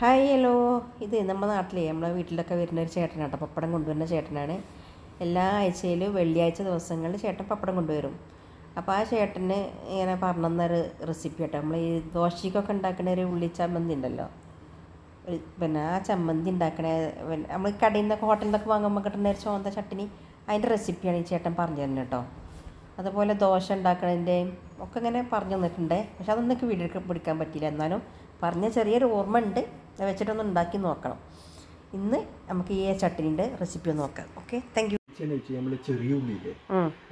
Hi hello ഇത് നമ്മുടെ നാട്ടിലെ നമ്മളെ വീട്ടിലൊക്കെ വരുന്ന ഒരു ചേട്ടനാണ് കേട്ടോ പപ്പടം കൊണ്ടുവരുന്ന ചേട്ടനാണ്. എല്ലാ ആഴ്ചയിലും വെള്ളിയാഴ്ച ദിവസങ്ങളിൽ ചേട്ടൻ പപ്പടം കൊണ്ടുവരും. അപ്പോൾ ആ ചേട്ടന് ഇങ്ങനെ പറഞ്ഞു തന്നൊരു റെസിപ്പി കേട്ടോ. നമ്മൾ ഈ ദോശയ്ക്കൊക്കെ ഉണ്ടാക്കുന്ന ഒരു ഉള്ളി ചമ്മന്തി ഉണ്ടല്ലോ. ഒരു പിന്നെ ആ ചമ്മന്തി ഉണ്ടാക്കണ നമ്മൾ കടയിൽ നിന്നൊക്കെ ഹോട്ടലിൽ നിന്നൊക്കെ വാങ്ങുമ്പോൾ കിട്ടുന്ന ഒരു ചോന്ത ചട്ടിനി അതിന്റെ റെസിപ്പിയാണ് ഈ ചേട്ടൻ പറഞ്ഞു തന്നെ കേട്ടോ. അതുപോലെ ദോശ ഉണ്ടാക്കണതിന്റെയും ഒക്കെ ഇങ്ങനെ പറഞ്ഞു തന്നിട്ടുണ്ട്. പക്ഷെ അതൊന്നും എനിക്ക് വീഡിയോ പിടിക്കാൻ പറ്റിയില്ല. എന്നാലും പറഞ്ഞ ചെറിയൊരു ഓർമ്മ ഉണ്ട്. അത് വെച്ചിട്ടൊന്ന് ഉണ്ടാക്കി നോക്കണം. ഇന്ന് നമുക്ക് ഈ ചട്ടിനിന്റെ റെസിപ്പി ഒന്ന് നോക്കാം. ഓക്കെ താങ്ക് യു നമ്മൾ ചെറിയ ഉള്ളിയില്ലേ?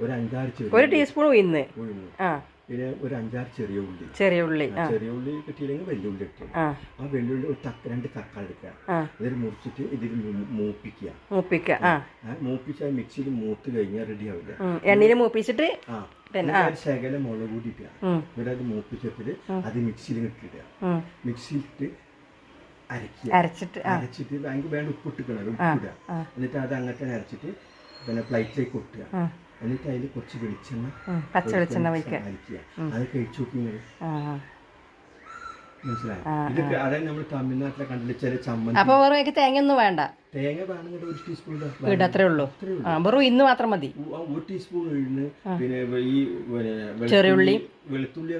ഒരു അഞ്ചാറ് ചെറിയ ഒരു ടീസ്പൂൺ ഉയർന്ന് ആ. പിന്നെ ഒരു അഞ്ചാറ് ചെറിയ ഉള്ളി. ചെറിയ ഉള്ളി. ചെറിയ ഉള്ളി കിട്ടിയില്ലെങ്കിൽ വലിയ ഉള്ളി ഇട്ടു. ആ. വെള്ളുള്ളി ഒരു തക്ക രണ്ട് തക്കാളി എടുക്കുക. ഇതിൽ മുറിച്ചിട്ട് ഇതിൽ മൂപ്പിക്കുക. മൂപ്പിക്കുക. മൂപ്പിച്ച് മിക്സിയിൽ മൂത്ത് കഴിഞ്ഞാൽ റെഡി ആവില്ല. എണ്ണയിൽ മൂപ്പിച്ചിട്ട് ശകല മുളക് കൂടി ഇട്ടുക ഇവിടെ അത് മൂപ്പിച്ചിട്ട് അത് മിക്സിയിൽ ഇട്ടിടുക മിക്സിയിട്ട് മിക്സിയിലിട്ട് അരക്കുക അരച്ചിട്ട് ബാങ്ക് അരച്ചിട്ട് വേണ്ട ഉപ്പ് ഇട്ടിക്കണം ഉപ്പിടുക. എന്നിട്ട് അത് അങ്ങനത്തെ അരച്ചിട്ട് പിന്നെ പ്ലേറ്റിലേക്ക് കൊട്ടുക. എന്നിട്ട് അതിൽ കുറച്ച് വെളിച്ചെണ്ണ പച്ച വെളിച്ചെണ്ണ അത് കഴിച്ചു നോക്കി അപ്പോൾ വെറും തേങ്ങ ഒന്നും വേണ്ട. തേങ്ങ വേണമെങ്കിൽ ഒരു ടീസ്പൂൺ വീട് അത്രേ ഉള്ളൂ. വെറും ഇന്ന് മാത്രം മതി. ഒരു ടീസ്പൂൺ ഉഴുന്ന് പിന്നെ ഈ ചെറിയുള്ളി. വെളുത്തുള്ളി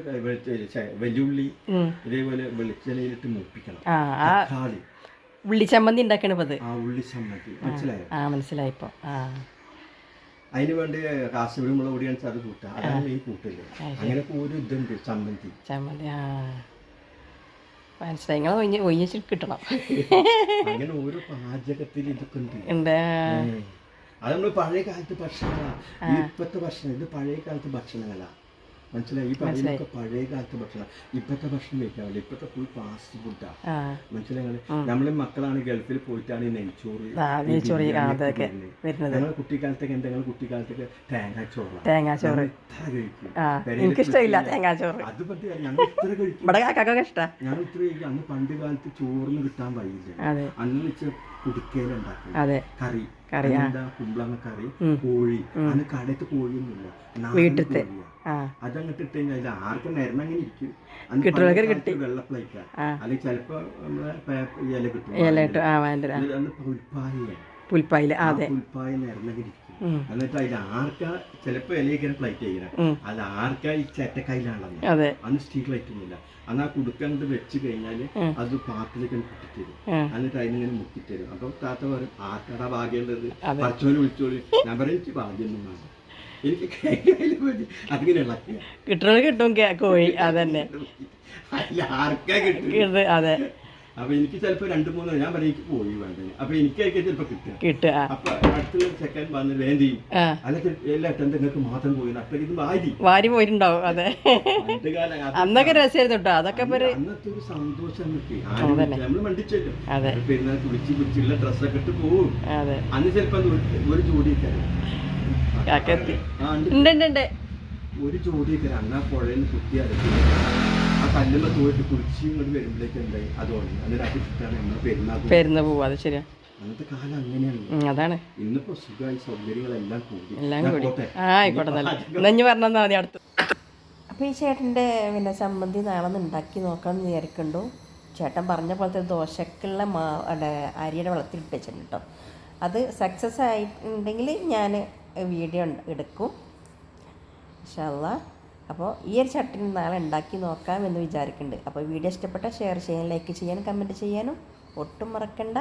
വെല്ലുള്ളി. ഇതേപോലെ വെളിച്ചെണ്ണയിലിട്ട് മുപ്പിക്കണം. ഉള്ളിച്ചമ്മന്തി ഉണ്ടാക്കണ ഇപ്പത് ആ മനസ്സിലായോ? മനസ്സിലായിപ്പോ ആ. അതിന് വേണ്ടി കാശ്മീർ മുളക് പൊടിയാണ് അത് കൂട്ടുക. അതാണ് മെയിൻ കൂട്ടില്ല അങ്ങനെ ഒരു ഇതുണ്ട് ചമ്മന്തി. ചമ്മന്തി ആ. മനസ്സിലായി. നിങ്ങൾ ഒഴിഞ്ഞ് ഒഴിഞ്ഞിട്ട് കിട്ടണം. അങ്ങനെ ഓരോ പാചകത്തിൽ ഇതൊക്കെ ഉണ്ട് ഉണ്ട് അത് നമ്മൾ പഴയ കാലത്ത് ഭക്ഷണങ്ങളാ. ഇപ്പോഴത്തെ ഭക്ഷണം ഇത് പഴയ കാലത്ത് ഭക്ഷണങ്ങളാ. മനസ്സിലായി? ഈ പറയുന്നൊക്കെ പഴയ കാലത്തെ ഭക്ഷണം. ഇപ്പത്തെ ഭക്ഷണം കഴിക്കാറില്ല. ഇപ്പത്തെ ഫുൾ ഫാസ്റ്റ് ഫുഡാ മനസ്സിലായി? നമ്മളെ മക്കളാണ് ഗൾഫിൽ പോയിട്ടാണ് ഈ നെയ്ച്ചോറ്. ഞങ്ങൾ കുട്ടിക്കാലത്തൊക്കെ എന്തെങ്കിലും കുട്ടിക്കാലത്തൊക്കെ തേങ്ങാച്ചോറ്. തേങ്ങാച്ചോറ് ഇത്ര കഴിക്കും. ആ എനിക്കിഷ്ടമില്ല തേങ്ങാച്ചോറ് അത് പറ്റി ഞങ്ങൾ ഇത്ര കഴിക്കും. ഇത്ര അന്ന് പണ്ട് കാലത്ത് ചോറിന് കിട്ടാൻ പറ്റില്ല അതെ. അന്ന് വെച്ച് കുടുക്കയിലുണ്ടാക്കും അതെ. കറി. കറി. കുമ്പളങ്ങ കറി കോഴി. അന്ന് കടയത്ത് കോഴിയൊന്നുമില്ല. വീട്ടിലത്തെ. കോഴിയാ. ആ അതങ്ങട്ട് ഇട്ട് കഴിഞ്ഞാൽ ആർക്കും അങ്ങനെ ഇരിക്കും. അന്ന് കിട്ടി വെള്ള പ്ലേറ്റാ. അല്ലെങ്കിൽ ചിലപ്പോ നമ്മളെ ഇല കിട്ടും ഇല ഇട്ട് ആ വേണ്ട പുൽപ്പായ പുൽപ്പായിൽ അതെ. പുൽപ്പായ നിരന്നങ്ങനെ ഇരിക്കും. എന്നിട്ട് അതിൽ ആർക്കാ ചിലപ്പോ ഇലയൊക്കെ പ്ലേറ്റ് ചെയ്യണം. അത് ആർക്കാ ഈ ചേറ്റക്കൈലാണെന്ന് അതെ. അന്ന് സ്റ്റീൽ ലൈറ്റ് ഒന്നുമില്ല. അന്ന് ആ കുടുക്കങ്ങോട്ട് വെച്ച് കഴിഞ്ഞാൽ അത് പാത്രത്തിലേക്ക് കുട്ടിത്തരും ഉം. എന്നിട്ട് അതിനിങ്ങനെ മുക്കിത്തരും. അപ്പൊ താത്ത പറയും ആർക്കടാ ഭാഗ്യമുള്ളത്. പച്ചോന് വിളിച്ചോളി. ഞാൻ പറയും എനിക്ക് ഭാഗ്യമൊന്നും വേണം എനിക്ക് കൈകാലിൽ മതി അതിങ്ങനെ ഇളക്കുക കിട്ടണത് കിട്ടും കേക്ക് കോഴി അതന്നെ. അതെ. അപ്പൊ എനിക്ക് ചിലപ്പോ രണ്ടു മൂന്ന് ഞാൻ പറയും എനിക്ക് പോയി വേണ്ടത് അപ്പൊ എനിക്കായിരിക്കും ചിലപ്പോ കിട്ടുക. കിട്ടുക. അപ്പൊ അടുത്തുള്ള ചെക്കൻ വന്ന് വേണ്ടി അല്ലെങ്കിൽ അല്ല എല്ലാ അറ്റം നിങ്ങൾക്ക് മാത്രം പോയി അപ്പൊ ഇത് വാരി. വാരി പോയിട്ടുണ്ടാവും അതെ. അന്നൊക്കെ രസമായിരുന്നു കേട്ടോ. അതൊക്കെ ഒരു അന്നത്തെ ഒരു സന്തോഷം നമ്മൾ മണ്ടിച്ചല്ലോ. പെരുന്നാൾ കുളിച്ച് കുളിച്ചുള്ള ഡ്രസ്സൊക്കെ ഇട്ട് പോവും. അതെ. അന്ന് ചിലപ്പോ ഒരു- ജോഡി ഉണ്ട്. ഉണ്ട് ഒരു ജോഡിയൊക്കെ അന്ന് പുഴയിൽ കുത്തി അരക്കി ആ കല്ലുമ്മ തോയിട്ട് കുളിച്ച് ഇങ്ങോട്ട് വരുമ്പോഴേക്ക് എന്തായി? അത് ഇഷ്ടമാണ് നമ്മൾ പെരുന്നാൾ പോകും. പെരുന്ന പോവാ അത് ശരിയാ. അന്നത്തെ കാലം അങ്ങനെയാണ്. അതാണ്. ഇന്നിപ്പോ സുഖമായി സൗകര്യങ്ങളെല്ലാം കൂടി. എല്ലാം ഞാൻ കൂടി. പോട്ടെ. ആ ആയിക്കോട്ടെ നല്ല നഞ്ഞു പറഞ്ഞാൽ മതി അടുത്ത്. അപ്പോൾ ഈ ചേട്ടന്റെ പിന്നെ ചമ്മന്തി നാളെ ഉണ്ടാക്കി നോക്കാമെന്ന് വിചാരിക്കണ്ടു. ചേട്ടൻ പറഞ്ഞ പോലത്തെ ദോശക്കുള്ള മാ അരിയുടെ വെള്ളത്തിലിട്ട് വെച്ചിട്ടുണ്ട് കേട്ടോ അത് സക്സസ് ആയിട്ടുണ്ടെങ്കിൽ ഞാൻ വീഡിയോ എടുക്കും. ഇൻഷാല്ല അപ്പോൾ ഈ ഒരു ചട്ടിനി നാളെ ഉണ്ടാക്കി നോക്കാം എന്ന് വിചാരിക്കുന്നുണ്ട്. അപ്പോൾ വീഡിയോ ഇഷ്ടപ്പെട്ടാൽ ഷെയർ ചെയ്യാൻ ലൈക്ക് ചെയ്യാനും കമന്റ് ചെയ്യാനും ഒട്ടും മറക്കണ്ട.